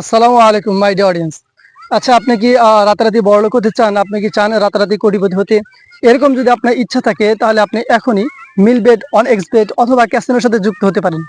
আসসালামু আলাইকুম মাই D audience আচ্ছা আপনি কি রাতারাতি হতে চান? আপনি কি চান রাতারাতি কোটিপতি হতে? এরকম যদি আপনার ইচ্ছা থাকে, তাহলে আপনি এখনই মিলবেড অন এক্সবেড অথবা ক্যাসিনোর সাথে যুক্ত হতে পারেন।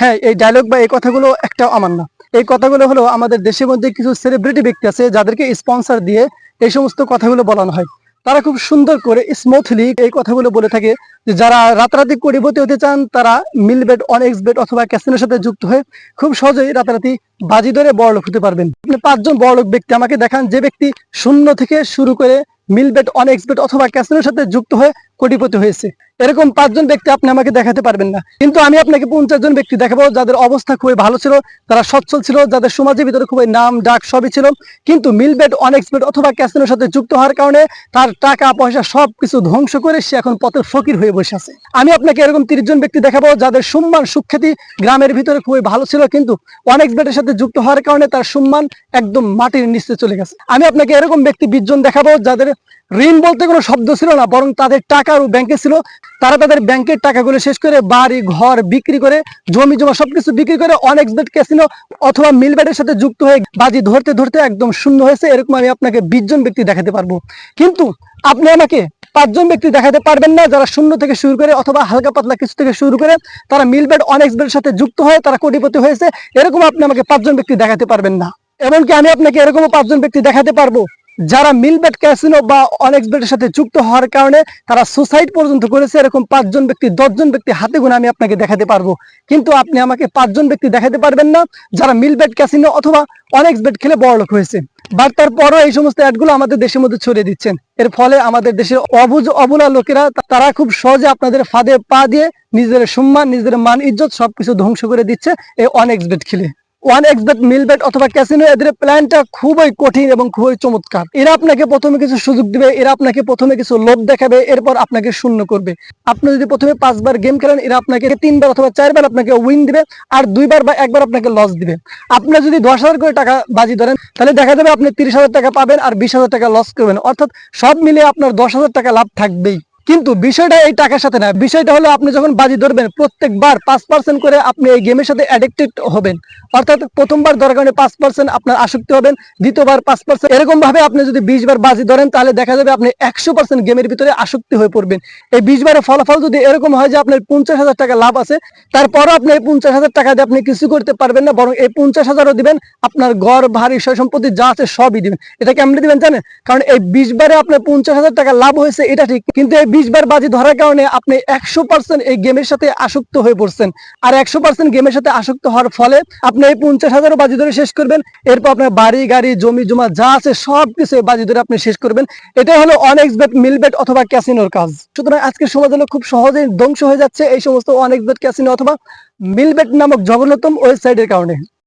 হ্যাঁ এই ডায়লগ বা এই কথাগুলো একটাও আমার না এই কথাগুলো হলো আমাদের দেশের মধ্যে কিছু সেলিব্রিটি ব্যক্তি আছে, যাদেরকে স্পন্সার দিয়ে এই সমস্ত কথাগুলো বলানো হয়। তারা খুব সুন্দর করে স্মুথলি এই কথাগুলো বলে থাকে যে যারা রাতারাতি কোটিপতি হতে চান, তারা মিল মিলবেট অন এক্সবেট অথবা ক্যাসিনোর সাথে যুক্ত হয়ে খুব সহজেই রাতারাতি বাজি ধরে বড়লোক হতে পারবেন। আপনি পাঁচজন বড়লোক ব্যক্তি, আমাকে দেখান যে ব্যক্তি শূন্য থেকে শুরু করে মিল মিলবেট অন এক্সবেট অথবা ক্যাসিনোর সাথে যুক্ত হয়ে কোটিপতি হয়েছে। এরকম পাঁচজন ব্যক্তি আপনি আমাকে দেখাতে পারবেন না। কিন্তু আমি আপনাকে পঞ্চাশ জন ব্যক্তি দেখাবো, যাদের অবস্থা খুবই ভালো ছিল, তারা সচ্ছল ছিল, যাদের সমাজের ভিতরে খুবই নাম, ডাক সবই ছিল। কিন্তু মিলবেট অন অথবা ক্যাসিনোর সাথে যুক্ত হওয়ার কারণে তার টাকা, পয়সা সবকিছু ধ্বংস করে সে এখন পথের ফকির হয়ে বসে আছে। আমি আপনাকে এরকম তিরিশ জন ব্যক্তি দেখাবো, যাদের সম্মান সুখ্যাতি গ্রামের ভিতরে খুবই ভালো ছিল, কিন্তু অনেক বেটের সাথে যুক্ত হওয়ার কারণে তার সম্মান একদম মাটির নিচে চলে গেছে। আমি আপনাকে এরকম ব্যক্তি বিশ জন দেখাবো, যাদের ঋণ বলতে কোনো শব্দ ছিল না, বরং তাদের টাকা আরও ব্যাংকে ছিল। তারা তাদের ব্যাংকের টাকাগুলো শেষ করে বাড়ি, ঘর বিক্রি করে, জমি জমা সবকিছু বিক্রি করে অনেক বেট ক্যাসিনো অথবা মিলবেটের সাথে যুক্ত হয়ে বাজি ধরতে ধরতে একদম শূন্য হয়েছে। এরকম আমি আপনাকে বিশ জন ব্যক্তি দেখাতে পারব। কিন্তু আপনি আমাকে পাঁচজন ব্যক্তি দেখাতে পারবেন না, যারা শূন্য থেকে শুরু করে অথবা হালকা পাতলা কিছু থেকে শুরু করে, তারা মিল মিলবেট অনেক বেটের সাথে যুক্ত হয়ে তারা কোটিপতি হয়েছে। এরকম আপনি আমাকে পাঁচজন ব্যক্তি দেখাতে পারবেন না। এমনকি আমি আপনাকে এরকম পাঁচজন ব্যক্তি দেখাতে পারব। যারা মিলবেট ক্যাসিনো বা অনেক বেটের সাথে যুক্ত হওয়ার কারণে তারা সুসাইড পর্যন্ত করেছে, এরকম পাঁচজন ব্যক্তি, দশজন ব্যক্তি হাতে গুনে আমি আপনাকে দেখাতে পারব। কিন্তু আপনি আমাকে পাঁচজন ব্যক্তি দেখাতে পারবেন না, যারা মিলবেট ক্যাসিনো অথবা অনেক বেট খেলে বড়লোক হয়েছে। বাট তারপরও এই সমস্ত অ্যাডগুলো আমাদের দেশের মধ্যে ছড়িয়ে দিচ্ছেন। এর ফলে আমাদের দেশের অবুজ অবলা লোকেরা তারা খুব সহজে আপনাদের ফাঁদে পা দিয়ে নিজেদের সম্মান, নিজেদের মান, ইজ্জত সবকিছু ধ্বংস করে দিচ্ছে এই অনেক বেট খেলে। ওয়ান অথবা ক্যাসিনো এদের প্ল্যানটা খুবই কঠিন এবং খুবই চমৎকার। এরা আপনাকে প্রথমে কিছু সুযোগ দিবে, এরা আপনাকে প্রথমে কিছু লোভ দেখাবে, এরপর আপনাকে শূন্য করবে। আপনি যদি প্রথমে পাঁচবার গেম খেলেন, এরা আপনাকে তিনবার অথবা চারবার আপনাকে উইন দিবে আর দুইবার বা একবার আপনাকে লস দিবে। আপনি যদি দশ হাজার করে টাকা বাজি ধরেন, তাহলে দেখা যাবে আপনি তিরিশ হাজার টাকা পাবেন আর বিশ হাজার টাকা লস করবেন। অর্থাৎ সব মিলিয়ে আপনার দশ হাজার টাকা লাভ থাকবেই। কিন্তু বিষয়টা এই টাকার সাথে না। বিষয়টা হলো আপনি যখন বাজি ধরবেন, প্রত্যেকবার পাঁচ পার্সেন্ট করে আপনি এই গেমের সাথে অ্যাডিক্টেড হবেন। অর্থাৎ প্রথমবার দরকার পাঁচ পার্সেন্ট আপনার আসক্তি হবেন, দ্বিতীয়বার পাঁচ পার্সেন্ট এরকম ভাবে আপনি যদি বিশ বার বাজি ধরেন, তাহলে দেখা যাবে আপনি একশো পার্সেন্ট গেমের ভিতরে আসক্তি হয়ে পড়বেন। এই বিশ বারের ফলাফল যদি এরকম হয় যে আপনার পঞ্চাশ হাজার টাকা লাভ আছে, তারপরও আপনি এই পঞ্চাশ হাজার টাকা দিয়ে আপনি কিছু করতে পারবেন না, বরং এই পঞ্চাশ হাজারও দিবেন, আপনার ঘর ভারী সয় সম্পত্তি যা আছে সবই দিবেন। এটা কেমনি দিবেন জানেন? কারণ এই বিশ বারে আপনার পঞ্চাশ হাজার টাকা লাভ হয়েছে, এটা ঠিক। কিন্তু এই বিশ বার বাজি ধরার কারণে আপনি একশো পার্সেন্ট এই গেমের সাথে আসক্ত হয়ে পড়ছেন। আর একশো পার্সেন্ট গেমের সাথে আসক্ত হওয়ার ফলে আপনি এই পঞ্চাশ হাজারও বাজি ধরে শেষ করবেন। এরপর আপনার বাড়ি, গাড়ি, জমি, জমা যা আছে সব কিছু বাজি ধরে আপনি শেষ করবেন। এটাই হলো অনেক্স বেট মিলবেট অথবা ক্যাসিনোর কাজ। সুতরাং আজকের সমাজ হলো খুব সহজেই ধ্বংস হয়ে যাচ্ছে এই সমস্ত অনেক্স বেট ক্যাসিনো অথবা মিল মিলবেট নামক জঘন্যতম ওয়েবসাইটের কারণে।